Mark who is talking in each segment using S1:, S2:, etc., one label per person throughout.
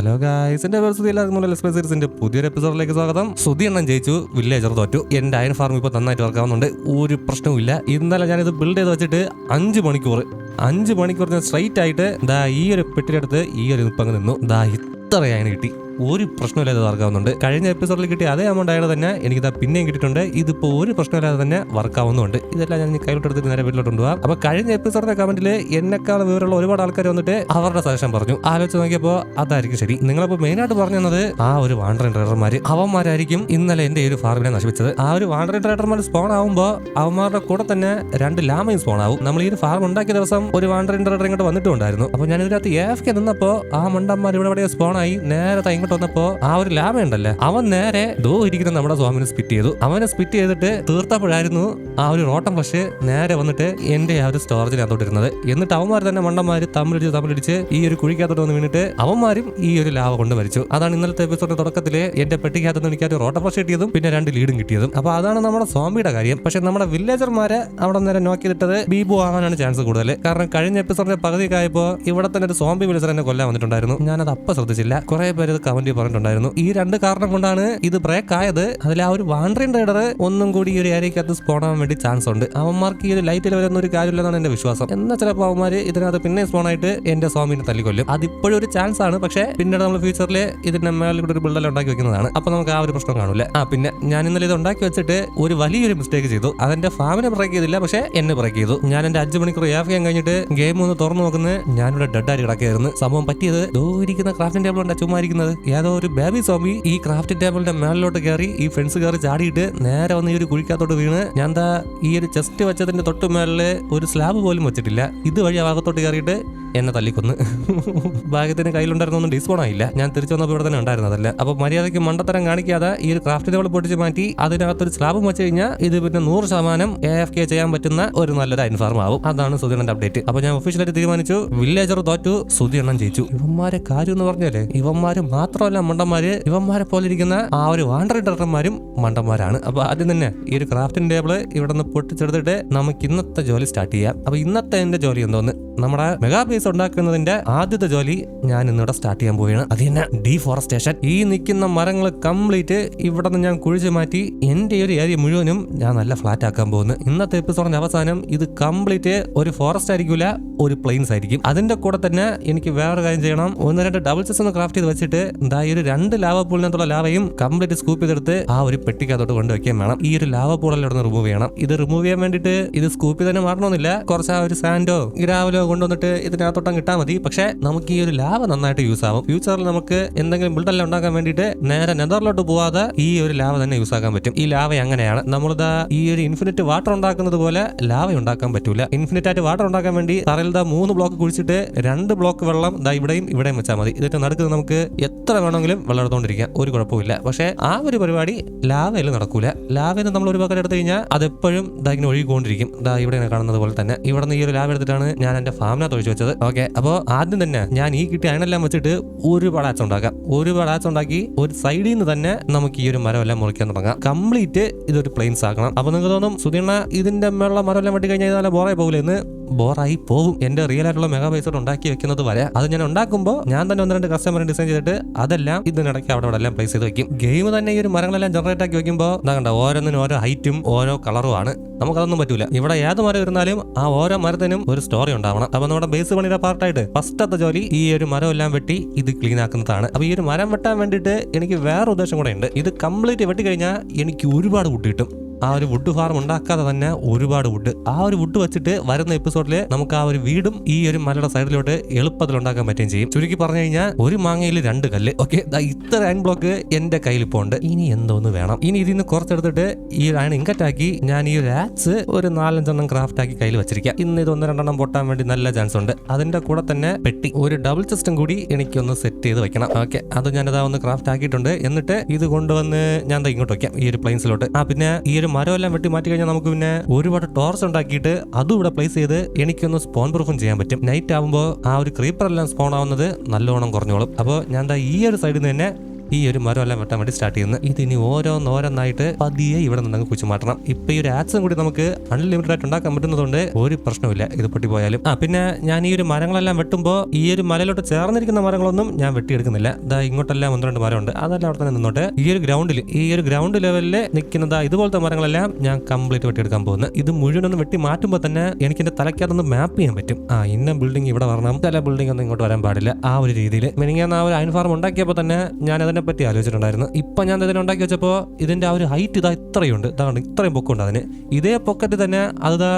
S1: Hello guys എന്റെ പേര് സുധി എല്ലാവർക്കും പുതിയൊരു എപ്പിസോഡിലേക്ക് സ്വാഗതം. സുധി എണ്ണം ജയിച്ചു. വില്ലേജർ തോറ്റു. എന്റെ അയൺ ഫാർം ഇപ്പോൾ നന്നായിട്ട് വർക്കാവുന്നുണ്ട് ഒരു പ്രശ്നവുമില്ല ഇന്നലെ ഞാൻ ഇത് ബിൽഡ് ചെയ്ത് വെച്ചിട്ട് അഞ്ച് മണിക്കൂർ. അഞ്ച് മണിക്കൂർ ഞാൻ സ്ട്രൈറ്റ് ആയിട്ട് ദാ ഈ ഒരു പെട്ടിലെടുത്ത് ഈ ഒരു നിപ്പങ്ങ് നിന്നു. ദാ ഇത്രയാണ് കിട്ടി. ഒരു പ്രശ്നമില്ലാതെ വർക്കാവുന്നുണ്ട്. കഴിഞ്ഞ എപ്പിസോഡിൽ കിട്ടിയ അതേ എമൗണ്ട് ആയത് തന്നെ എനിക്ക് ഇതാ പിന്നെയും കിട്ടിയിട്ടുണ്ട്. ഇതിപ്പോ ഒരു പ്രശ്നമില്ലാതെ തന്നെ വർക്കാവുന്നുണ്ട്. ഇതെല്ലാം ഞാൻ കയ്യിലോട്ടെടുത്ത് നേരെ വീട്ടിലോട്ട് കൊണ്ടുപോകാം അപ്പൊ കഴിഞ്ഞ എപ്പിസോഡിന്റെ കമന്റിൽ എന്നെക്കാൾ വിവരമുള്ള ഒരുപാട് ആൾക്കാർ വന്നിട്ട് അവരുടെ സജഷൻ പറഞ്ഞു. ആലോചിച്ച് നോക്കിയപ്പോൾ അതായിരിക്കും ശരി. നിങ്ങളിപ്പോ മെയിൻ ആയിട്ട് പറഞ്ഞു തന്നത് ആ ഒരു വാണ്ടറിൻ ഡ്രൈവർമാര് അവന്മാരായിരിക്കും ഇന്നലെ എന്റെ ഈ ഒരു ഫാർമിനെ നശിപ്പിച്ചത്. ആ ഒരു വാണ്ടറിൻ ഡ്രൈവർമാർ സ്പോൺ ആവുമ്പോൾ അവന്മാരുടെ കൂടെ തന്നെ രണ്ട് ലാമയും സ്പോൺ ആവും. നമ്മൾ ഈ ഫാർം ഉണ്ടാക്കിയ ദിവസം ഒരു വാണ്ടറിൻ ഡ്രൈവർ ഇങ്ങോട്ട് വന്നിട്ടുണ്ടായിരുന്നു. അപ്പൊ ഞാൻ ഇതിനകത്ത് എഫ് കെ നിന്നപ്പോ ആ മണ്ടന്മാർ ഇവിടെ സ്പോൺ ആയി. നേരത്തെ ഇങ്ങോട്ട് വന്നപ്പോ ആ ഒരു ലാമ ഉണ്ടല്ലേ അവൻ നേരെ ദോ ഇരിക്കുന്ന നമ്മുടെ സ്വാമിനെ സ്പിറ്റ് ചെയ്തു. അവനെ സ്പിറ്റ് ചെയ്തിട്ട് തീർത്തപ്പോഴായിരുന്നു ആ ഒരു റോട്ടം പക്ഷേ നേരെ വന്നിട്ട് എന്റെ ആ ഒരു സ്റ്റോറേജിനകത്തോട്ട് ഇരുന്നത്. എന്നിട്ട് അവന്മാർ തന്നെ മണ്ടന്മാര് തമ്മിലടിച്ച് തമ്മിലടിച്ച് ഈ ഒരു കുഴിക്കകത്തോട്ട് വന്ന് വീണിട്ട് അവന്മാരും ഈ ഒരു ലാവ കൊണ്ട് മരിച്ചു. അതാണ് ഇന്നലത്തെ എപ്പിസോഡിന്റെ തുടക്കത്തിൽ എന്റെ പെട്ടിക്കകത്ത് എനിക്ക് ഒരു റോട്ടം ഫ്രഷ് കിട്ടിയതും പിന്നെ രണ്ട് ലീഡും കിട്ടിയതും. അപ്പൊ അതാണ് നമ്മുടെ സ്വാമിയുടെ കാര്യം. പക്ഷെ നമ്മുടെ വില്ലേജർമാരെ അവിടെ നേരെ നോക്കി ബീബു ആവാനാണ് ചാൻസ് കൂടുതൽ കാരണം കഴിഞ്ഞ എപ്പിസോഡിന്റെ പകുതി ആയപ്പോ ഇവിടെ തന്നെ ഒരു സോംബി വിളിച്ചർ എന്നെ കൊല്ലാൻ വന്നിട്ടുണ്ടായിരുന്നു. ഞാനത് അപ്പൊ ശ്രദ്ധിച്ചില്ല. കുറെ പേര് ഇത് കമന്റ് പറഞ്ഞിട്ടുണ്ടായിരുന്നു. ഈ രണ്ട് കാരണം കൊണ്ടാണ് ഇത് ബ്രേക്ക് ആയത്. അതിൽ ആ ഒരു വാണ്ടറിംഗ് റൈഡർ ഒന്നും കൂടി ഈ ഒരു ഏരിയക്കകത്ത് സ്പോൺ ആവാൻ വേണ്ടി ചാൻസ് ഉണ്ട്. അവന്മാർക്ക് ഈ ഒരു ലൈറ്റിൽ വരുന്ന ഒരു കാര്യമില്ലെന്നാണ് എന്റെ വിശ്വാസം. എന്നാൽ ചിലപ്പോൾ അവന്മാര് ഇതിനകത്ത് പിന്നെ സ്പോൺ ആയിട്ട് എന്റെ സ്വാമിനെ തല്ലിക്കൊല്ലും. അത് ഇപ്പോഴും ഒരു ചാൻസ് ആണ്. പക്ഷേ പിന്നീട് നമ്മൾ ഫ്യൂച്ചറിൽ ഇതിന്റെ മേളിൽ കൂടെ ഒരു ബിൽഡെല്ലാം ഉണ്ടാക്കി വെക്കുന്നതാണ്. അപ്പൊ നമുക്ക് ആ ഒരു പ്രശ്നം കാണൂല ആ പിന്നെ ഞാൻ ഇന്നലെ ഇത് ഉണ്ടാക്കി വെച്ചിട്ട് ഒരു വലിയൊരു മിസ്റ്റേക്ക് ചെയ്തു. അതെന്റെ ഫാമിനെ ബ്രേക്ക് ചെയ്തില്ല. പക്ഷേ എന്നെ ബ്രേക്ക് ചെയ്തു. ഞാൻ എന്റെ അഞ്ച് മണിക്കൂർ യാഫ് ചെയ്യാൻ കഴിഞ്ഞിട്ട് ഗെയിം ഒന്ന് തുറന്നു നോക്കുന്നത് ഞാനിവിടെ ഡെഡായിട്ട് കിടക്കുകയായിരുന്നു. സംഭവം പറ്റിയത് ദോ ഇരിക്കുന്ന ക്രാഫ്റ്റിംഗ് ടേബിൾ ഉണ്ടാ ചുമ്മാ ഇരിക്കുന്നത്. ഏതോ ഒരു ബേബി സ്വാമി ഈ ക്രാഫ്റ്റിംഗ് ടേബിളിന്റെ മേളിലോട്ട് കയറി ഈ ഫെൻസ് കയറി ചാടിയിട്ട് നേരെ വന്ന് ഈ ഒരു കുഴിക്കകത്തോട്ട് വീണ്. ഞാൻ ഈ ഒരു ചെസ്റ്റ് വെച്ചതിന്റെ തൊട്ട് മേളിൽ ഒരു സ്ലാബ് പോലും വെച്ചിട്ടില്ല. ഇതുവഴി ആ ഭാഗത്തോട്ട് കയറിയിട്ട് എന്നെ തല്ലിക്കൊന്ന്. ഭാഗ്യത്തിന് കയ്യിലുണ്ടായിരുന്നൊന്നും ഡിസ്പോൺ ആയില്ല. ഞാൻ തിരിച്ചു വന്നപ്പോൾ ഇവിടെ തന്നെ ഉണ്ടായിരുന്നതല്ല അപ്പൊ മര്യാദയ്ക്ക് മണ്ടത്തരം കാണിക്കാതെ ഈ ഒരു ക്രാഫ്റ്റ് ടേബിൾ പൊട്ടിച്ച് മാറ്റി അതിനകത്തൊരു സ്ലാബും വെച്ച് കഴിഞ്ഞാൽ ഇത് പിന്നെ നൂറ് ശതമാനം എ എഫ് കെ ചെയ്യാൻ പറ്റുന്ന ഒരു നല്ലൊരു ഇൻഫാർം ആവും. അതാണ് സുധീണന്റെ അപ്ഡേറ്റ് അപ്പൊ ഞാൻ ഒഫീഷ്യലായിട്ട് തീരുമാനിച്ചു. വില്ലേജർ തോറ്റു. സുധീണ്ണൻ ജയിച്ചു. ഇവന്മാരെ കാര്യം എന്ന് പറഞ്ഞാലേ ഇവന്മാര് മാത്രമല്ല മണ്ടന്മാര്. ഇവന്മാരെ പോലെ ഇരിക്കുന്ന ആ ഒരു വാണ്ടർ ഡയറക്ടർമാരും മണ്ടന്മാരാണ്. അപ്പൊ ആദ്യം തന്നെ ഈ ഒരു ക്രാഫ്റ്റിംഗ് ടേബിൾ ഇവിടെ നിന്ന് പൊട്ടിച്ചെടുത്തിട്ട് നമുക്ക് ഇന്നത്തെ ജോലി സ്റ്റാർട്ട് ചെയ്യാം. അപ്പൊ ഇന്നത്തെ എന്റെ ജോലി എന്തോന്ന്? നമ്മുടെ മെഗാ പീസ് ഉണ്ടാക്കുന്നതിന്റെ ആദ്യത്തെ ജോലി ഞാൻ ഇന്നിവിടെ സ്റ്റാർട്ട് ചെയ്യാൻ പോവുകയാണ്. അത് തന്നെ ഡീഫോറസ്റ്റേഷൻ ഈ നിൽക്കുന്ന മരങ്ങൾ കംപ്ലീറ്റ് ഇവിടെ നിന്ന് ഞാൻ കുഴിച്ചു മാറ്റി എന്റെ ഒരു ഏരിയ മുഴുവനും ഞാൻ നല്ല ഫ്ലാറ്റ് ആക്കാൻ പോകുന്നു. ഇന്നത്തെ എപ്പിസോഡിന്റെ അവസാനം ഇത് കംപ്ലീറ്റ് ഒരു ഫോറസ്റ്റ് ആയിരിക്കില്ല ഒരു പ്ലെയിൻസ് ആയിരിക്കും. അതിന്റെ കൂടെ തന്നെ എനിക്ക് വേറൊരു കാര്യം ചെയ്യണം. ഒന്ന് രണ്ട് ഡബിൾ ചെസ് ഒന്ന് ക്രാഫ്റ്റ് ചെയ്ത് വെച്ചിട്ട് എന്താ ഈ ഒരു രണ്ട് ലാവ പൂളിനകത്തുള്ള ലാവയും കംപ്ലീറ്റ് സ്കൂപ്പ് ചെയ്തെടുത്ത് ആ ഒരു പെട്ടിക്കകത്തോട്ട് കൊണ്ടുവയ്ക്കാൻ വേണം. ഈ ഒരു ലാവ പൂളെല്ലാം ഇവിടെ റിമൂവ് ചെയ്യണം. ഇത് റിമൂവ് ചെയ്യാൻ വേണ്ടിയിട്ട് ഇത് സ്കൂപ്പ് തന്നെ മാറണമെന്നില്ല. കുറച്ച് ആ ഒരു സാൻഡോ ഗ്രാവലോ കൊണ്ടുവന്നിട്ട് ഇതിനകത്തോട്ടം കിട്ടാൻ മതി. പക്ഷേ നമുക്ക് ഈ ഒരു ലാവ നന്നായിട്ട് യൂസ് ആവും. ഫ്യൂച്ചറിൽ നമുക്ക് എന്തെങ്കിലും ബിൽഡ് ബിൽഡെല്ലാം ഉണ്ടാക്കാൻ വേണ്ടിയിട്ട് നേരെ നെതറിലോട്ട് പോവാതെ ഈ ഒരു ലാവ തന്നെ യൂസ് ആക്കാൻ പറ്റും. ഈ ലാവ അങ്ങനെയാണ് നമ്മളിതാ ഈ ഒരു ഇൻഫിനിറ്റ് വാട്ടർ ഉണ്ടാക്കുന്നത് പോലെ ലാവ ഉണ്ടാക്കാൻ പറ്റൂല. ഇൻഫിനിറ്റ് ആയിട്ട് വാട്ടർ ഉണ്ടാക്കാൻ വേണ്ടി തറയിൽ ദാ മൂന്ന് ബ്ലോക്ക് കുഴിച്ചിട്ട് രണ്ട് ബ്ലോക്ക് വെള്ളം ദാ ഇവിടെയും ഇവിടെയും വെച്ചാൽ മതി. ഇതിന്റെ നടക്കുന്നത് നമുക്ക് എത്ര വേണമെങ്കിലും വെള്ളം എടുത്തോണ്ടിരിക്കാം. ഒരു കുഴപ്പമില്ല പക്ഷേ ആ ഒരു പരിപാടി ലാവയിൽ നടക്കൂല. ലാവയിൽ നമ്മൾ ഒരു പക്കൽ എടുത്തു കഴിഞ്ഞാൽ അത് എപ്പോഴും ദാ ഇങ്ങനെ ഒഴുകിക്കൊണ്ടിരിക്കും. ദാ ഇവിടെ കാണുന്നത് പോലെ തന്നെ. ഇവിടെ നിന്ന് ഈ ഒരു ലാവ് എടുത്തിട്ടാണ് ഞാൻ എന്റെ ഫാമിനകത്ത് ഒഴിച്ചു വെച്ചത്. ഓക്കെ അപ്പോൾ ആദ്യം തന്നെ ഞാൻ ഈ കിട്ടിയ അയണെല്ലാം വെച്ചിട്ട് ഒരു പടാച്ച ഉണ്ടാക്കാം. ഒരു പടാച്ച ഉണ്ടാക്കി ഒരു സൈഡിൽ നിന്ന് തന്നെ നമുക്ക് ഈ ഒരു മരം എല്ലാം മുറിക്കാൻ തുടങ്ങാം. കംപ്ലീറ്റ് ഇതൊരു പ്ലെയിൻസ് ആക്കണം. അപ്പൊ നിങ്ങൾക്ക് തോന്നും സുധീണ ഇതിന്റെ മേളുള്ള മരം എല്ലാം വെട്ടി കഴിഞ്ഞാൽ നല്ല ബോറായി പോകില്ല എന്ന്? ബോറായി പോകും. എന്റെ റിയൽ ആയിട്ടുള്ള മെഗാ പൈസ ഉണ്ടാക്കി വെക്കുന്നത് വരെ. അത് ഞാൻ ഉണ്ടാക്കുമ്പോൾ ഞാൻ തന്നെ ഒന്ന് രണ്ട് കസ്റ്റമർ ഡിസൈൻ ചെയ്തിട്ട് അതെല്ലാം ഇതിനിടയ്ക്ക് അവിടെ അവിടെ എല്ലാം പ്ലേസ് ചെയ്ത് വെക്കും. ഗെയിം തന്നെ ഈ ഒരു മരങ്ങളെല്ലാം ജനറേറ്റ് ആക്കി വെക്കുമ്പോൾ എന്താ കണ്ട ഓരോന്നിനും ഓരോ ഹൈറ്റും ഓരോ കളറും ആണ്. നമുക്കതൊന്നും പറ്റൂല. ഇവിടെ ഏത് മരം ഇരുന്നാലും ആ ഓരോ മരത്തിനും ഒരു സ്റ്റോറി ഉണ്ടാവണം. അപ്പൊ നമ്മുടെ ബേസ് പണിയുടെ പാർട്ടായിട്ട് ഫസ്റ്റത്തെ ജോലി ഈ ഒരു മരം എല്ലാം വെട്ടി ഇത് ക്ലീൻ ആക്കുന്നതാണ്. അപ്പൊ ഈ ഒരു മരം വെട്ടാൻ വേണ്ടിയിട്ട് എനിക്ക് വേറെ ഉദ്ദേശം കൂടെ ഉണ്ട്. ഇത് കംപ്ലീറ്റ് വെട്ടി കഴിഞ്ഞാൽ എനിക്ക് ഒരുപാട് കൂട്ടി കിട്ടും. ആ ഒരു വുഡ് ഫാർം ഉണ്ടാക്കാതെ തന്നെ ഒരുപാട് വുഡ് ആ ഒരു വുഡ് വെച്ചിട്ട് വരുന്ന എപ്പിസോഡിൽ നമുക്ക് ആ ഒരു വീടും ഈ ഒരു മലയുടെ സൈഡിലോട്ട് എളുപ്പത്തിൽ ഉണ്ടാക്കാൻ പറ്റുകയും ചെയ്യും. ചുരുക്കി പറഞ്ഞു കഴിഞ്ഞാൽ ഒരു മാങ്ങയിൽ രണ്ട് കല്ല്. ഓക്കെ ഇത്ര അയൺ ബ്ലോക്ക് എന്റെ കയ്യിൽ ഇപ്പോൾ ഉണ്ട്. ഇനി എന്തോന്ന് വേണം? ഇനി ഇതിൽ നിന്ന് കുറച്ചെടുത്തിട്ട് ഈ അയൺ ഇൻകറ്റ് ആക്കി ഞാൻ ഈ ഒരു ആക്സ് ഒരു നാലഞ്ചെണ്ണം ക്രാഫ്റ്റ് ആക്കി കയ്യിൽ വെച്ചിരിക്കാം. ഇന്ന് ഇത് ഒന്ന് രണ്ടെണ്ണം പൊട്ടാൻ വേണ്ടി നല്ല ചാൻസ് ഉണ്ട്. അതിന്റെ കൂടെ തന്നെ പെട്ടി. ഒരു ഡബിൾ സിസ്റ്റം കൂടി എനിക്കൊന്ന് സെറ്റ് ചെയ്ത് വെക്കണം. ഓക്കെ അത് ഞാനതാ ഒന്ന് ക്രാഫ്റ്റ് ആക്കിയിട്ടുണ്ട്. എന്നിട്ട് ഇത് കൊണ്ടുവന്ന് ഞാൻ ഇങ്ങോട്ട് വെക്കാം. ഈ ഒരു പ്ലെയിൻസിലോട്ട് ആ പിന്നെ ഈ ഒരു മരം എല്ലാം വെട്ടി മാറ്റി കഴിഞ്ഞാൽ നമുക്ക് പിന്നെ ഒരുപാട് ടോർച്ച് ഉണ്ടാക്കിയിട്ട് അതും ഇവിടെ പ്ലേസ് ചെയ്ത് എനിക്കൊന്ന് സ്പോൺ പ്രൂഫും ചെയ്യാൻ പറ്റും. നൈറ്റ് ആകുമ്പോൾ ആ ഒരു ക്രീപ്പർ എല്ലാം സ്പോൺ ആവുന്നത് നല്ലോണം കുറഞ്ഞോളും. അപ്പോൾ ഞാൻ എന്താ ഈ ഒരു സൈഡിൽ നിന്ന് തന്നെ ഈ ഒരു മരം എല്ലാം വെട്ടാൻ വേണ്ടി സ്റ്റാർട്ട് ചെയ്യുന്നത് ഇതിനി ഓരോന്നോരോന്നായിട്ട് പതിയെ ഇവിടെ നിന്ന് കുച്ചു മാറ്റണം ഇപ്പൊ ഈ ഒരു ആക്സും കൂടി നമുക്ക് അൺലിമിറ്റഡ് ആയിട്ട് ഉണ്ടാക്കാൻ പറ്റുന്നതുകൊണ്ട് ഒരു പ്രശ്നമില്ല ഇത് പൊട്ടിപ്പോയാലും. ആ പിന്നെ ഞാൻ ഈ ഒരു മരങ്ങളെല്ലാം വെട്ടുമ്പോൾ ഈ ഒരു മലയിലോട്ട് ചേർന്നിരിക്കുന്ന മരങ്ങളൊന്നും ഞാൻ വെട്ടിയെടുക്കുന്നില്ല. ദാ ഇങ്ങോട്ടെല്ലാം ഒന്ന് രണ്ട് മരമുണ്ട്. അതെല്ലാം അവിടെ തന്നെ നിന്നോട്ട്. ഈ ഒരു ഗ്രൗണ്ടിൽ ഈ ഒരു ഗ്രൗണ്ട് ലെവലിൽ നിൽക്കുന്ന ഇതുപോലത്തെ മരങ്ങളെല്ലാം ഞാൻ കംപ്ലീറ്റ് വെട്ടിയെടുക്കാൻ പോകുന്നത് ഇത് മുഴുവൻ വെട്ടി മാറ്റുമ്പോൾ തന്നെ എനിക്ക് എന്റെ തലയ്ക്കകത്തൊന്ന് മാപ്പ് ചെയ്യാൻ പറ്റും. ആ ഇന്ന ബിൽഡിംഗ് ഇവിടെ വരണം. ചില ബിൽഡിംഗ് ഒന്നും ഇങ്ങോട്ട് വരാൻ പാടില്ല. ആ ഒരു രീതിയിൽ മിനിങ്ങാൻ ആ ഒരു അയൺ ഫാർം ഉണ്ടാക്കിയപ്പോൾ തന്നെ ഞാൻ അതിനെ പറ്റി ആലോചിച്ചിട്ടുണ്ടായിരുന്നു. ഇപ്പൊ ഞാൻ ഇതിനെ ഉണ്ടാക്കി വെച്ചപ്പോൾ ഇതിന്റെ ആ ഒരു ഹൈറ്റ് ഇതാ ഇത്രയുണ്ട്. ഇതാണ് ഇത്രയും പൊക്കമുണ്ട് അതിന്. ഇതേ പൊക്കറ്റ് തന്നെ അത്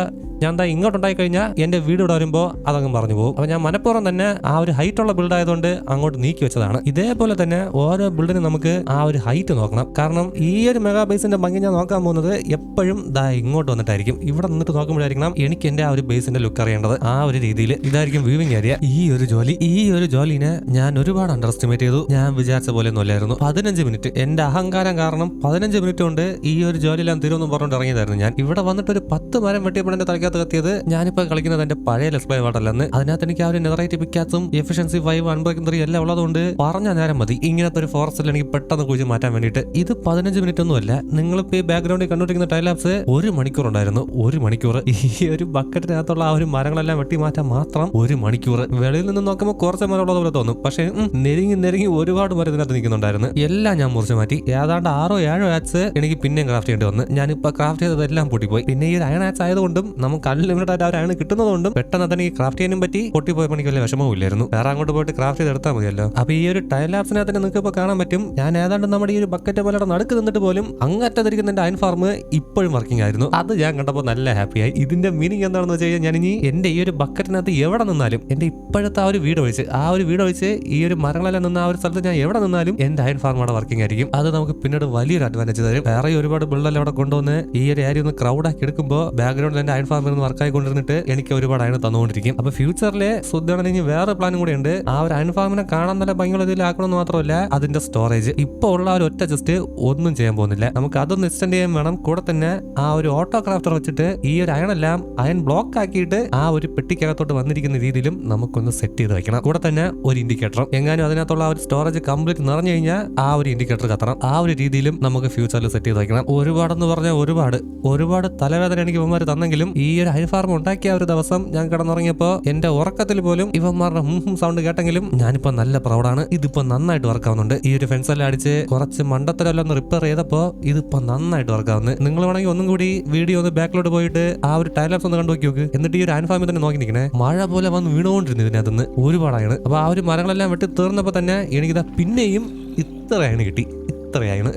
S1: ഞാൻ ഇങ്ങോട്ട് ഉണ്ടായി കഴിഞ്ഞാൽ എന്റെ വീട് ഇവിടെ വരുമ്പോൾ അതങ്ങ് പറഞ്ഞു പോകും. അപ്പൊ ഞാൻ മനഃപൂർവം തന്നെ ആ ഒരു ഹൈറ്റ് ഉള്ള ബിൽഡ് ആയതുകൊണ്ട് അങ്ങോട്ട് നീക്കി വെച്ചതാണ്. ഇതേപോലെ തന്നെ ഓരോ ബിൽഡിനും നമുക്ക് ആ ഒരു ഹൈറ്റ് നോക്കണം. കാരണം ഈ ഒരു മെഗാ ബേസിന്റെ ഭംഗി ഞാൻ നോക്കാൻ പോകുന്നത് എപ്പോഴും ദാ ഇങ്ങോട്ട് വന്നിട്ടായിരിക്കും. ഇവിടെ നിന്നിട്ട് നോക്കുമ്പോഴായിരിക്കണം എനിക്ക് എന്റെ ആ ഒരു ബേസിന്റെ ലുക്ക് അറിയേണ്ടത്. ആ ഒരു രീതിയിൽ ഇതായിരിക്കും വ്യൂവിംഗ് ഏരിയ ഈ ഒരു ജോലി ഈ ഒരു ജോലിനെ ഞാൻ ഒരുപാട് അണ്ടർ എസ്റ്റിമേറ്റ് ചെയ്തു. ഞാൻ വിചാരിച്ച പോലെ ഒന്നും അല്ലായിരുന്നു പതിനഞ്ച് മിനിറ്റ്. എന്റെ അഹങ്കാരം കാരണം പതിനഞ്ച് മിനിറ്റ് കൊണ്ട് ഈ ഒരു ജോലിയെല്ലാം തീരുമെന്ന് പറഞ്ഞുകൊണ്ട് ഇറങ്ങിയതായിരുന്നു ഞാൻ. ഇവിടെ വന്നിട്ട് ഒരു പത്ത് മരം വെട്ടിയപ്പോൾ എന്റെ തലയ്ക്കകത്ത് കത്തിയത് ഞാനിപ്പോ കളിക്കുന്നത് എന്റെ പഴയ ലെസ്പ്ലേ വാട്ടല്ലെന്ന് അതിനകത്ത് എനിക്ക് ആ ഒരു പിക്കാത്തും എഫിഷ്യൻസി ഫൈവ് അൺബ്രേക്കിംഗ് ത്രീ എല്ലാം ഉള്ളതുകൊണ്ട് പറഞ്ഞ നേരം മതി. ഇങ്ങനത്തെ ഒരു ഫോറസ്റ്റിൽ എനിക്ക് പെട്ടെന്ന് കുഴിച്ച് മാറ്റാൻ വേണ്ടിയിട്ട്. ഇത് പതിനഞ്ച് മിനിറ്റ് ഒന്നുമല്ല നിങ്ങളിപ്പോ ഈ ബാക്ക്ഗ്രൗണ്ടിൽ കണ്ടുപിടിക്കുന്ന ടൈലാപ്സ് ഒരു മണിക്കൂർ ഉണ്ടായിരുന്നു. ഒരു മണിക്കൂർ. ഈ ഒരു ബക്കറ്റിനകത്തുള്ള ആ ഒരു മരങ്ങളെല്ലാം വെട്ടി മാറ്റാൻ മാത്രം ഒരു മണിക്കൂർ. വെളിയിൽ നിന്ന് നോക്കുമ്പോൾ കുറച്ച് മരം ഉള്ളത് പോലെ തോന്നും. പക്ഷേ നെരുങ്ങി നെരുങ്ങി ഒരുപാട് മരം ഇതിനകത്ത് നിൽക്കുന്നുണ്ടായിരുന്നു എല്ലാം ഞാൻ മുറിച്ചു മാറ്റി. ഏതാണ്ട് ആറോ ഏഴോ ആറ്റ്സ് എനിക്ക് പിന്നെയും ക്രാഫ്റ്റ് ചെയ്യേണ്ടി വന്നു. ഞാനിപ്പോ ക്രാഫ്റ്റ് ചെയ്തതെല്ലാം പൊട്ടിപ്പോയി. പിന്നെ ഈ അയൺ ആറ്റ്സ് ആയതുകൊണ്ടും നമുക്ക് അൺലിമിറ്റഡ് ആയിട്ട് ഒരു അയൺ കിട്ടുന്നതുകൊണ്ടും പെട്ടെന്ന് തന്നെ ഈ ക്രാഫ്റ്റ് ചെയ്യാനും പറ്റി. പൊട്ടിപ്പോയപ്പോൾ എനിക്ക് വലിയ വിഷമവും ഇല്ലായിരുന്നു. വേറെ അങ്ങോട്ട് പോയിട്ട് ക്രാഫ്റ്റ് ചെയ്ത് എടുത്താൽ മതിയല്ലോ. അപ്പൊ ഈ ഒരു ടൈലാപ്സിനകത്ത് നിങ്ങൾക്ക് ഇപ്പോൾ കാണാൻ പറ്റും. ഞാൻ ഏതാണ്ട് നമ്മുടെ ഈ ഒരു ബക്കറ്റ് പോലെയുടെ നടുക്ക് നിന്നിട്ട് പോലും അങ്ങറ്റതിരിക്കുന്ന എന്റെ അയൺ ഫാർമ് ഇപ്പോഴും വർക്കിംഗ് ആയിരുന്നു. അത് ഞാൻ കണ്ടപ്പോൾ നല്ല ഹാപ്പിയായി ഇതിന്റെ മീനിങ് എന്താണെന്ന് വെച്ച് കഴിഞ്ഞാൽ ഞാൻ ഇനി എന്റെ ഈ ഒരു ബക്കറ്റിനകത്ത് എവിടെ നിന്നാലും എന്റെ ഇപ്പോഴത്തെ ആ ഒരു വീട് ഒഴിച്ച് ആ ഒരു വീട് ഒഴിച്ച് ഈ ഒരു മരങ്ങളെല്ലാം നിന്ന ആ ഒരു സ്ഥലത്ത് ഞാൻ എവിടെ നിന്നാലും എന്റെ അയൺ ഫാർമ അവിടെ വർക്കിംഗ് ആയിരിക്കും. അത് നമുക്ക് പിന്നീട് വലിയൊരു അഡ്വാന്റേജ് തരും. വേറെ ഒരുപാട് ബിൽഡർ അവിടെ കൊണ്ടുവന്ന് ഈ ഒരു ഏരിയ ഒന്ന് ക്രൗഡ് ആക്കി എടുക്കുമ്പോൾ ബാക്ക്ഗ്രൗണ്ടിൽ എന്റെ അയൺ ഫാർമിൽ നിന്ന് വർക്കായി കൊണ്ടിരുന്നിട്ട് എനിക്ക് ഒരുപാട് അയൺ തന്നുകൊണ്ടിരിക്കും. അപ്പൊ ഫ്യൂച്ചറിലെ സുദ്ധാണ് ഇനി വേറെ പ്ലാനും കൂടി ഉണ്ട്. ആ ഒരു അയൺ ഫാമിനെ കാണാൻ നല്ല ഭംഗിയുള്ള ഇതിലാക്കണമെന്ന് മാത്രമല്ല അതിന്റെ സ്റ്റോറേജ് ഇപ്പൊ ഉള്ള ഒരു ഒറ്റ ജസ്റ്റ് ഒന്നും ചെയ്യാൻ പോകുന്നില്ല. നമുക്ക് അതൊന്ന് എക്സ്റ്റെൻഡ് ചെയ്യാൻ വേണം. കൂടെ തന്നെ ആ ഒരു ഓട്ടോ ക്രാഫ്റ്റർ വെച്ചിട്ട് ഈ ഒരു അയണെല്ലാം അയൺ ബ്ലോക്ക് ആക്കിയിട്ട് ആ ഒരു പെട്ടിക്കകത്തോട്ട് വന്നിരിക്കുന്ന രീതിയിലും നമുക്കൊന്ന് സെറ്റ് ചെയ്ത് വെക്കണം. കൂടെ തന്നെ ഒരു ഇൻഡിക്കേറ്ററും എങ്ങാനും അതിനകത്തുള്ള ആ ഒരു സ്റ്റോറേജ് കംപ്ലീറ്റ് നിറഞ്ഞു കഴിഞ്ഞാൽ ആ ഒരു ഇൻഡിക്കേറ്റർ കത്തണം. ആ ഒരു രീതിയിലും നമുക്ക് ഫ്യൂച്ചറിൽ സെറ്റ് ചെയ്ത് വയ്ക്കണം. ഒരുപാടെന്ന് പറഞ്ഞാൽ ഒരുപാട്. ഒരുപാട് തലവേദന എനിക്ക് ഇവന്മാർ തന്നെങ്കിലും ഈ ഒരു ഹൈ ഉണ്ടാക്കിയ ഒരു ദിവസം ഞാൻ കിടന്നുറങ്ങിയപ്പോ എന്റെ ഉറക്കത്തിൽ പോലും ഇവന്മാരുടെ ഹും സൗണ്ട് കേട്ടെങ്കിലും ഞാനിപ്പോ നല്ല പ്രൗഡാണ് ഇതിപ്പോ നന്നായിട്ട് വർക്ക് ആവുന്നുണ്ട്. ഈ ഒരു ഫെൻസ് എല്ലാം അടിച്ച് കുറച്ച് മണ്ടത്തരമെല്ലാം ഒന്ന് റിപ്പയർ ചെയ്തപ്പോ ഇതിപ്പോ നന്നായിട്ട് വർക്ക് ആവുന്നത് നിങ്ങൾ വേണമെങ്കിൽ ഒന്നും കൂടി വീഡിയോ ഒന്ന് ബാക്കിലോട്ട് പോയിട്ട് ആ ഒരു ടൈലാപ്സ് ഒന്ന് കണ്ടു നോക്കി. എന്നിട്ട് ഈ ഒരു ആൻഫാമി തന്നെ നോക്കി നിൽക്കണേ. മഴ പോലെ വന്ന് വീണുകൊണ്ടിരുന്നു ഇതിനകത്തുനിന്ന് ഒരുപാടാണ് അപ്പൊ ആ ഒരു മരങ്ങളെല്ലാം വെട്ടി തീർന്നപ്പോ തന്നെ എനിക്കിതാ പിന്നെയും ഇത്രയാണ് കിട്ടി. ഇത്രയാണ്.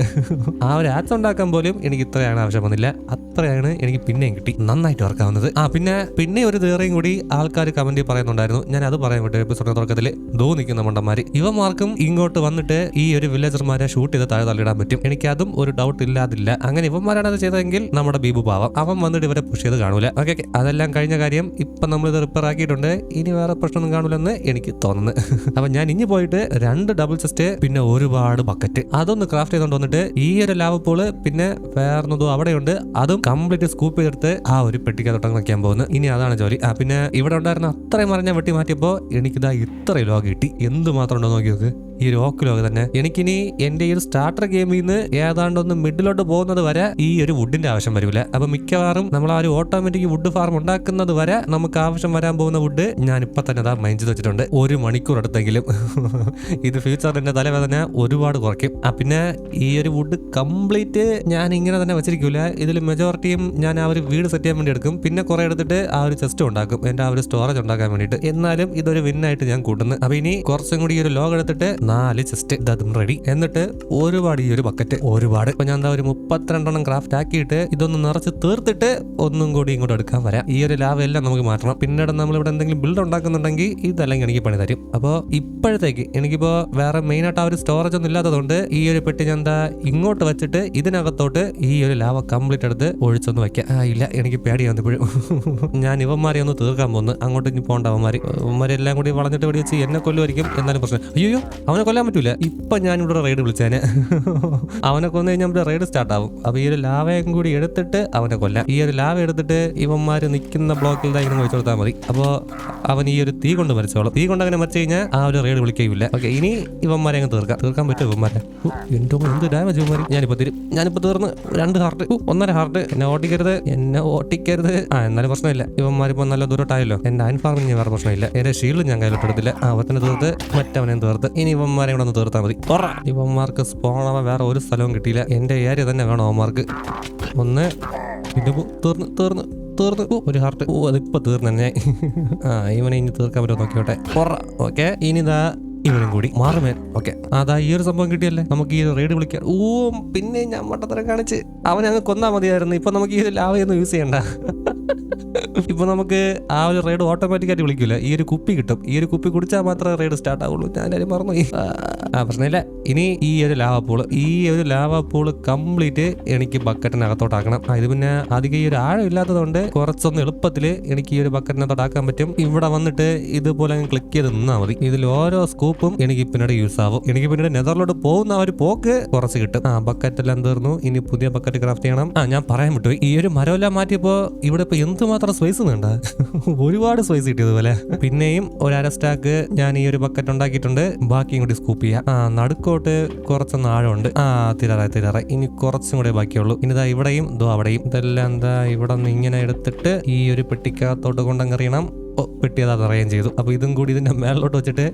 S1: ആ ഒരു ആപ്സ് ഉണ്ടാക്കാൻ പോലും എനിക്ക് ഇത്രയാണ് ആവശ്യം വന്നില്ല. അത്രയാണ് എനിക്ക് പിന്നെയും കിട്ടി. നന്നായിട്ട് വർക്കാവുന്നത് ആ പിന്നെ പിന്നെ ഒരു തീറയും കൂടി ആൾക്കാർ കമന്റ് പറയുന്നുണ്ടായിരുന്നു. ഞാൻ അത് പറയാൻ വിട്ടു എപ്പിസോഡിന്റെ തുടക്കത്തിൽ ദോ നിൽക്കുന്ന മണ്ടന്മാര്. ഇവന്മാർക്കും ഇങ്ങോട്ട് വന്നിട്ട് ഈ ഒരു വില്ലേജർമാരെ ഷൂട്ട് ചെയ്ത് താഴെ തള്ളിടാൻ പറ്റും. എനിക്ക് അതും ഒരു ഡൗട്ട് ഇല്ലാതില്ല. അങ്ങനെ ഇവന്മാരാണ് അത് ചെയ്തതെങ്കിൽ നമ്മുടെ ബീബു പാവം. അവൻ വന്നിട്ട് ഇവരെ പുഷ് ചെയ്ത് കാണൂല. ഓക്കെ അതെല്ലാം കഴിഞ്ഞ കാര്യം ഇപ്പൊ നമ്മൾ ഇത് റിപ്പയർ ആക്കിയിട്ടുണ്ട്. ഇനി വേറെ പ്രശ്നമൊന്നും കാണൂലെന്ന് എനിക്ക് തോന്നുന്നു. അപ്പൊ ഞാൻ ഇനി പോയിട്ട് രണ്ട് ഡബിൾ ചെസ്റ്റ് പിന്നെ ഒരുപാട് ബക്കറ്റ് അതൊന്ന് ക്രാഫ്റ്റ് ചെയ്തോണ്ട് വന്നിട്ട് ഈ ഒരു ലാവ് പോൾ പിന്നെ വേറൊന്നതും അവിടെയുണ്ട്. അതും കംപ്ലീറ്റ് സ്കൂപ്പ് ചെയ്തെടുത്ത് ആ ഒരു പെട്ടിക്കകത്തോട്ടം വെക്കാൻ പോകുന്നു. ഇനി അതാണ് ജോലി. ആ പിന്നെ ഇവിടെ ഉണ്ടായിരുന്ന അത്രയും മറിഞ്ഞ വെട്ടി മാറ്റിയപ്പോ എനിക്കിതാ ഇത്രയും ലോക കിട്ടി. എന്ത് മാത്രം ഉണ്ടോ നോക്കി നോക്ക്. ഈ ഒരു ഓക്ക് ലോഗ് തന്നെ എനിക്കിനി എന്റെ ഈ ഒരു സ്റ്റാർട്ടർ ഗെയിമിൽ നിന്ന് ഏതാണ്ട് ഒന്ന് മിഡിലോട്ട് പോകുന്നത് വരെ ഈ ഒരു വുഡിന്റെ ആവശ്യം വരില്ല. അപ്പൊ മിക്കവാറും നമ്മൾ ആ ഒരു ഓട്ടോമാറ്റിക് വുഡ് ഫാം ഉണ്ടാക്കുന്നത് വരെ നമുക്ക് ആവശ്യം വരാൻ പോകുന്ന വുഡ് ഞാൻ ഇപ്പൊ തന്നെ അതാ മൈൻഡ് ചെയ്ത് വെച്ചിട്ടുണ്ട്. ഒരു മണിക്കൂർ എടുത്തെങ്കിലും ഇത് ഫ്യൂച്ചറിൽ എന്റെ തലവേദന ഒരുപാട് കുറയ്ക്കും. ആ പിന്നെ ഈ ഒരു വുഡ് കംപ്ലീറ്റ് ഞാൻ ഇങ്ങനെ തന്നെ വെച്ചിരിക്കൂല. ഇതിൽ മെജോറിറ്റിയും ഞാൻ ആ ഒരു വീട് സെറ്റ് ചെയ്യാൻ വേണ്ടി എടുക്കും. പിന്നെ കുറെ എടുത്തിട്ട് ആ ഒരു ചെസ്റ്റ് ഉണ്ടാക്കും. എന്റെ ആ ഒരു സ്റ്റോറേജ് ഉണ്ടാക്കാൻ വേണ്ടിയിട്ട്. എന്നാലും ഇതൊരു വിന്നായിട്ട് ഞാൻ കൂട്ടുന്നു. അപ്പൊ ഇനി കുറച്ചും കൂടി ഈ ഒരു ലോഗ് എടുത്തിട്ട് നാല് ചെസ്റ്റ് ഇതും റെഡി എന്നിട്ട് ഒരുപാട് ഈ ഒരു ബക്കറ്റ് ഒരുപാട്. ഇപ്പൊ ഞാൻ എന്താ ഒരു മുപ്പത്തിരണ്ടെണ്ണം ക്രാഫ്റ്റ് ആക്കിയിട്ട് ഇതൊന്ന് നിറച്ച് തീർത്തിട്ട് ഒന്നും കൂടി ഇങ്ങോട്ട് എടുക്കാൻ വരാം. ഈ ഒരു ലാവ് എല്ലാം നമുക്ക് മാറ്റണം. പിന്നീട് നമ്മൾ ഇവിടെ എന്തെങ്കിലും ബിൽഡ് ഉണ്ടാക്കുന്നുണ്ടെങ്കിൽ ഇതല്ലെങ്കിൽ എനിക്ക് പണി തരും. അപ്പോൾ ഇപ്പോഴത്തേക്ക് എനിക്കിപ്പോ വേറെ മെയിൻ ആയിട്ട് ആ ഒരു സ്റ്റോറേജ് ഒന്നും ഇല്ലാത്തതുകൊണ്ട് ഈ ഒരു പെട്ടി ഞാൻ എന്താ ഇങ്ങോട്ട് വെച്ചിട്ട് ഇതിനകത്തോട്ട് ഈ ഒരു ലാവ കംപ്ലീറ്റ് എടുത്ത് ഒഴിച്ചൊന്ന് വെക്കാം. ആ ഇല്ല എനിക്ക് പേടി വന്നപ്പോഴും ഞാൻ ഇവന്മാരെ ഒന്ന് തീർക്കാൻ പോകുന്നു. അങ്ങോട്ട് ഇനി പോകണ്ട അവന്മാർ അവന്മാരെല്ലാം കൂടി വളഞ്ഞിട്ട് വെടി വെച്ച് എന്നെ കൊല്ലുമായിരിക്കും എന്നാലും പ്രശ്നം. അയ്യോ അവൻ അവനെ കൊല്ലാൻ പറ്റൂല. ഇപ്പൊ ഞാൻ ഇവിടെ റൈഡ് വിളിച്ചേനെ. അവനെ കൊന്നു കഴിഞ്ഞാൽ നമ്മുടെ റൈഡ് സ്റ്റാർട്ട് ആവും. അപ്പൊ ഈ ഒരു ലാവയും കൂടി എടുത്തിട്ട് അവനെ കൊല്ലാം. ഈ ഒരു ലാവ എടുത്തിട്ട് ഇവന്മാര് നിൽക്കുന്ന ബ്ലോക്കിൽ തന്നെ ഇങ്ങനെ വെച്ചു കൊടുത്താൽ മതി. അപ്പോൾ അവൻ ഈ ഒരു തീ കൊണ്ട് മരിച്ചോളും. തീ കൊണ്ട് അങ്ങനെ മരിച്ചു കഴിഞ്ഞാൽ ആ ഒരു റൈഡ് വിളിക്കുകയില്ല ഓക്കെ ഇനി ഇവന്മാരെ അങ്ങ് തീർക്കാം. തീർക്കാൻ പറ്റും ഇവന്മാരെ? എന്തോ എന്ത് ഡാമേജ് ഇവന്മാർ ഞാനിപ്പോ തരും. ഞാനിപ്പോ തീർന്ന്. രണ്ട് ഹാർട്ട് ഒന്നര ഹാർട്ട് എന്നെ ഓട്ടിക്കരുത്. എന്നെ ഓട്ടിക്കരുത്. ആ എന്നാലും പ്രശ്നമില്ല. ഇവന്മാരിപ്പോ നല്ല ദൂരോട്ടായല്ലോ. എന്റെ അൻഫാർമിങ് വേറെ പ്രശ്നമില്ല. എന്റെ ഷീൽഡ് ഞാൻ കയ്യിലോട്ടെടുത്തില്ല. ആ തന്നെ തീർത്ത്. മറ്റവനെ തീർത്ത്. ഇനി ഇവന്മാരെ കൂടെ ഒന്ന് തീർത്താൽ മതി. ഇവന്മാർക്ക് സ്പോണാവാൻ വേറെ ഒരു സ്ഥലവും കിട്ടിയില്ല. എന്റെ ഏരിയ തന്നെ വേണം അവന്മാർക്ക് ഒന്ന് പിന്നെ തീർന്ന് തീർന്ന് തീർന്ന്. ഓ, ഒരു ഹാർട്ട് ഓ അതിപ്പോ തീർന്നു തന്നെ. ആ ഇവനെ ഇനി തീർക്കാൻ പറ്റുമോ നോക്കിയോട്ടെ പൊറ ഓക്കെ ഇനി ഇതാ ഇവനും കൂടി. മാറുമേൻ ഓക്കെ. അതാ ഈ ഒരു സംഭവം കിട്ടിയല്ലേ? നമുക്ക് ഈ റൈഡ് വിളിക്കാം. ഓ പിന്നെ ഞാൻ മട്ടത്തരം കാണിച്ച് അവനെ അങ്ങ് കൊന്നാ മതിയായിരുന്നു. ഇപ്പൊ നമുക്ക് ഈ ലാവയൊന്നും യൂസ് ചെയ്യണ്ട. ഇപ്പൊ നമുക്ക് ആ ഒരു റൈഡ് ഓട്ടോമാറ്റിക്കായിട്ട് വിളിക്കില്ല ഈ ഒരു കുപ്പി കിട്ടും. ഈ ഒരു കുപ്പി കുടിച്ചാൽ മാത്രമേ റൈഡ് സ്റ്റാർട്ട് ആവുള്ളൂ. ഞാൻ പറഞ്ഞു ആ പ്രശ്നമില്ല. ഇനി ഈ ഒരു ലാവ പൂൾ ഈ ഒരു ലാവ പൂൾ കംപ്ലീറ്റ് എനിക്ക് ബക്കറ്റിനകത്തോട്ടാക്കണം ഇത് പിന്നെ അധികം ഈ ഒരു ആഴം ഇല്ലാത്തതുകൊണ്ട് കുറച്ചൊന്ന് എളുപ്പത്തിൽ എനിക്ക് ഈ ഒരു ബക്കറ്റിനകത്തോട്ടാക്കാൻ പറ്റും. ഇവിടെ വന്നിട്ട് ഇതുപോലെ ക്ലിക്ക് ചെയ്ത് നിന്നാൽ മതി. ഇതിൽ ഓരോ സ്കൂപ്പും എനിക്ക് പിന്നീട് യൂസ് ആവും. എനിക്ക് പിന്നീട് നെതറിലോട്ട് പോകുന്ന ആ ഒരു പോക്ക് കുറച്ച് കിട്ടും. ആ ബക്കറ്റ് എല്ലാം തീർന്നു. ഇനി പുതിയ ബക്കറ്റ് ക്രാഫ്റ്റ് ചെയ്യണം. ആ ഞാൻ പറയാൻ വിട്ടു ഈ ഒരു മരമെല്ലാം മാറ്റിയപ്പോ ഇവിടെ ഇപ്പൊ എന്തുമാത്രം സ്പേസ് വേണ്ട. ഒരുപാട് സ്പൈസ് കിട്ടിയതുപോലെ. പിന്നെയും ഒരു അര സ്റ്റാക്ക് ഞാൻ ഈ ഒരു ബക്കറ്റ് ഉണ്ടാക്കിയിട്ടുണ്ട്. ബാക്കിയും കൂടി സ്കൂപ്പ് ചെയ്യാം. ആ നടുക്കോട്ട് കുറച്ച് ആഴമുണ്ട്. ആ തിരാറായി തിരാറായി. ഇനി കുറച്ചും കൂടെ ബാക്കിയുള്ളൂ. ഇനി ഇതാ ഇവിടെയും ഇതോ അവിടെയും. ഇതെല്ലാം എന്താ ഇവിടെ നിന്ന് ഇങ്ങനെ എടുത്തിട്ട് ഈ ഒരു പെട്ടിക്കകത്തോട്ട് കൊണ്ടങ്ങറിയണം ഓ പെട്ടി അത് അറിയുകയും ചെയ്തു. അപ്പൊ ഇതും കൂടി ഇതിന്റെ മേളിലോട്ട് വെച്ചിട്ട്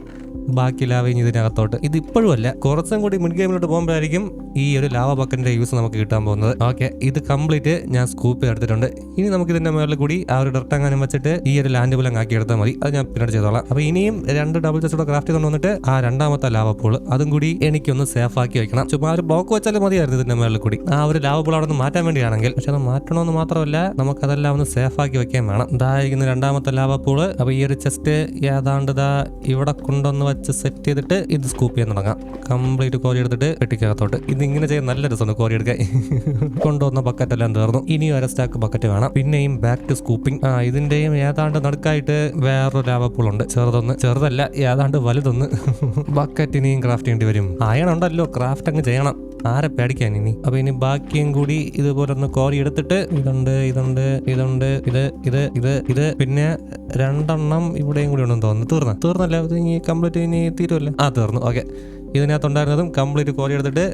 S1: ബാക്കി ലാവ ഇനി ഇതിനകത്തോട്ട്. ഇത് ഇപ്പോഴും അല്ല കുറച്ചും കൂടി മിഡ് ഗെയിമിലോട്ട് പോകുമ്പോഴായിരിക്കും ഈ ഒരു ലാവ ബക്കറ്റിന്റെ യൂസ് നമുക്ക് കിട്ടാൻ പോകുന്നത്. ഓക്കെ ഇത് കംപ്ലീറ്റ് ഞാൻ സ്കൂപ്പ് എടുത്തിട്ടുണ്ട്. ഇനി നമുക്ക് ഇതിന്റെ മേളിൽ കൂടി ആ ഒരു ഡർട്ടങ്ങാനും വെച്ചിട്ട് ഈ ഒരു ലാൻഡ് പുലം ആക്കി എടുത്താൽ മതി. അത് ഞാൻ പിന്നീട് ചെയ്തോളാം. അപ്പൊ ഇനിയും രണ്ട് ഡബിൾ ചെസ്റ്റോടെ ക്രാഫ്റ്റ് കൊണ്ട് വന്നിട്ട് ആ രണ്ടാമത്തെ ലാവ പോൾ അതും കൂടി എനിക്കൊന്ന് സേഫ് ആക്കി വെക്കണം. ചുമ്മാ ഒരു ബ്ലോക്ക് വെച്ചാലും മതിയായിരുന്നു ഇതിന്റെ മേളിൽ കൂടി. ആ ഒരു ലാവ പൂൾ അവിടെ നിന്ന് മാറ്റാൻ വേണ്ടിയാണെങ്കിൽ പക്ഷെ അത് മാറ്റണമെന്ന് മാത്രമല്ല നമുക്കതെല്ലാം ഒന്ന് സേഫ് ആക്കി വെക്കാൻ വേണം. ഇതായിരിക്കുന്ന രണ്ടാമത്തെ ലാവ പൂൾ അപ്പോൾ ഈ ഒരു ചെസ്റ്റ് ഏതാണ്ട് ഇതാ ഇവിടെ കൊണ്ടുവന്ന് വെച്ച് സെറ്റ് ചെയ്തിട്ട് ഇത് സ്കൂപ്പ് ചെയ്യാൻ തുടങ്ങാം. കംപ്ലീറ്റ് കോരി എടുത്തിട്ട് പെട്ടിക്കകത്തോട്ട്. ഇത് ഇങ്ങനെ ചെയ്യാൻ നല്ല രസമാണ് കോരി എടുക്കാൻ. കൊണ്ടുവന്ന ബക്കറ്റ് എല്ലാം തീർന്നു. ഇനി ഒരു സ്റ്റാക്ക് ബക്കറ്റ് വേണം. പിന്നെയും ബാക്ക് ടു സ്കൂപ്പിംഗ് ആ ഇതിന്റെയും ഏതാണ്ട് നടുക്കായിട്ട് വേറൊരു ലാവ ഉണ്ട്. ചെറുതൊന്ന് ചെറുതല്ല ഏതാണ്ട് വലുതൊന്ന്. ബക്കറ്റ് ഇനിയും ക്രാഫ്റ്റ് ചെയ്യേണ്ടി വരും. അയണുണ്ടല്ലോ ക്രാഫ്റ്റ് അങ്ങ് ചെയ്യണം. ആരെ പേടിക്കാൻ ഇനി? അപ്പൊ ഇനി ബാക്കിയും കൂടി ഇതുപോലെ ഒന്ന് കോരി എടുത്തിട്ട് ഇതുണ്ട് ഇതുണ്ട് ഇതുണ്ട് ഇത് ഇത് ഇത് ഇത്. പിന്നെ രണ്ടെണ്ണം ഇവിടെയും കൂടി ഉണ്ടെന്ന് തോന്നുന്നു. തീർന്നു? തീർന്നല്ലേ. ഇത് ഇനി കംപ്ലീറ്റ് ഇനി തീരുമല്ലേ ആ തീർന്നു. ഓക്കെ ഇതിനകത്തുണ്ടായിരുന്നതും കംപ്ലീറ്റ് കോരി എടുത്തിട്ട്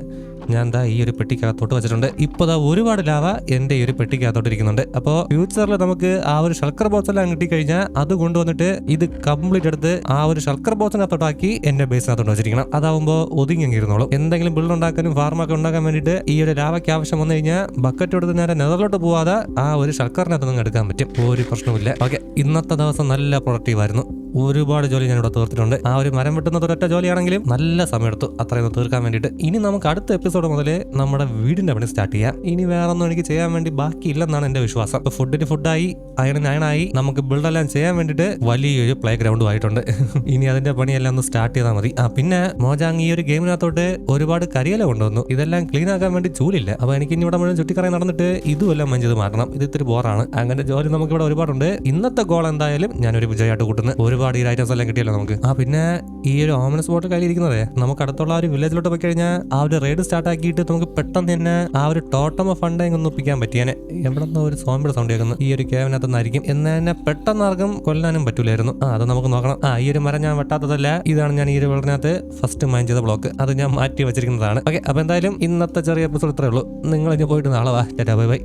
S1: ഞാൻ ദാ ഈ ഒരു പെട്ടിക്കകത്തോട്ട് വെച്ചിട്ടുണ്ട്. ഇപ്പൊ ദാ ഒരുപാട് ലാവ എന്റെ ഈ ഒരു പെട്ടിക്കകത്തോട്ട് ഇരിക്കുന്നുണ്ട്. അപ്പോൾ ഫ്യൂച്ചറിൽ നമുക്ക് ആ ഒരു ഷൾക്കർ ബോക്സ് എല്ലാം കിട്ടിക്കഴിഞ്ഞാൽ അത് കൊണ്ടുവന്നിട്ട് ഇത് കംപ്ലീറ്റ് എടുത്ത് ആ ഒരു ഷൾക്കർ ബോക്സിനകത്തോട്ടാക്കി എന്റെ ബേസിനകത്തോട്ട് വെച്ചിരിക്കണം. അതാവുമ്പോൾ ഒതുങ്ങി എന്തെങ്കിലും ബിൽഡ് ഉണ്ടാക്കാനും ഫാർമൊക്കെ ഉണ്ടാക്കാൻ വേണ്ടിയിട്ട് ഈ ഒരു ലാവയ്ക്ക് ആവശ്യം വന്നു കഴിഞ്ഞാൽ ബക്കറ്റ് എടുത്ത് നേരെ നെതറിലോട്ട് പോവാതെ ആ ഒരു ഷൾക്കറിനകത്ത് നിന്ന് എടുക്കാൻ പറ്റും. ഒരു പ്രശ്നമില്ല ഓക്കെ ഇന്നത്തെ ദിവസം നല്ല പ്രൊഡക്റ്റീവായിരുന്നു ഒരുപാട് ജോലി ഞാനിവിടെ തീർത്തിട്ടുണ്ട്. ആ ഒരു മരം വെട്ടുന്നത് ഒരൊറ്റ ജോലിയാണെങ്കിലും നല്ല സമയമെടുത്തു അത്രയൊന്ന് തീർക്കാൻ വേണ്ടിയിട്ട് ഇനി നമുക്ക് അടുത്ത എപ്പിസോഡ് മുതൽ നമ്മുടെ വീടിന്റെ പണി സ്റ്റാർട്ട് ചെയ്യാം. ഇനി വേറെ ഒന്നും എനിക്ക് ചെയ്യാൻ വേണ്ടി ബാക്കി ഇല്ലെന്നാണ് എന്റെ വിശ്വാസം ഫുഡിന് ഫുഡായി അയണിന് അയണായി നമുക്ക് ബിൽഡെല്ലാം ചെയ്യാൻ വേണ്ടിട്ട് വലിയൊരു പ്ലേ ഗ്രൗണ്ടും ആയിട്ടുണ്ട്. ഇനി അതിന്റെ പണിയെല്ലാം ഒന്ന് സ്റ്റാർട്ട് ചെയ്താൽ മതി. ആ പിന്നെ മോജാങ് ഈ ഒരു ഗെയിമിനകത്തോട്ട് ഒരുപാട് കരിയല കൊണ്ടുവന്നു. ഇതെല്ലാം ക്ലീൻ ആക്കാൻ വേണ്ടി ചൂലില്ല. അപ്പൊ എനിക്ക് ഇനി ഇവിടെ മുഴുവൻ ചുറ്റിക്കറങ്ങി നടന്നിട്ട് ഇതും എല്ലാം മഞ്ചത് മാറ്റണം. ഇത് ഇത്തിരി ബോറാണ് അങ്ങനെ ജോലി നമുക്ക് ഇവിടെ ഒരുപാടുണ്ട്. ഇന്നത്തെ ഗോൾ എന്തായാലും ഞാനൊരു വിജയമായിട്ട് കൂട്ടുന്നു. ഒരുപാട് ഈ ഐറ്റംസ് എല്ലാം കിട്ടിയല്ലോ നമുക്ക്. ആ പിന്നെ ഈ ഒരു ഓമനസ് ബോട്ട് കയ്യിലിരിക്കുന്നതേ നമുക്ക് അടുത്തുള്ള ആ ഒരു വില്ലേജിലോട്ട് പോയി കഴിഞ്ഞാൽ ആ ഒരു റെയ്ഡ് സ്റ്റാർട്ട് ആക്കിയിട്ട് നമുക്ക് പെട്ടെന്ന് തന്നെ ആ ഒരു ടോട്ടം ഫണ്ട് ഒന്ന് ഒപ്പിക്കാൻ പറ്റിയാനെ എവിടെ നിന്ന് ഒരു സോമ്പിയുടെ സൗണ്ട് കേൾക്കുന്നു. ഈ ഒരു കേവനകത്തുനിന്നായിരിക്കും എന്ന് തന്നെ പെട്ടെന്ന് ആർക്കും കൊല്ലാനും പറ്റൂലായിരുന്നു. ആ അത് നമുക്ക് നോക്കണം. ആ ഈ ഒരു മരം ഞാൻ വെട്ടാത്തതല്ല. ഇതാണ് ഞാൻ ഈ ഒരു വെള്ളത്തിനകത്ത് ഫസ്റ്റ് മൈൻ ചെയ്ത ബ്ലോക്ക് അത് ഞാൻ മാറ്റി വെച്ചിരിക്കുന്നതാണ്. ഓക്കെ അപ്പോൾ എന്തായാലും ഇന്നത്തെ ചെറിയ എപ്പിസോഡ് ഇത്രേ ഉള്ളൂ. നിങ്ങൾ ഇനി പോയിട്ട് നാളെ വാ. Bye bye.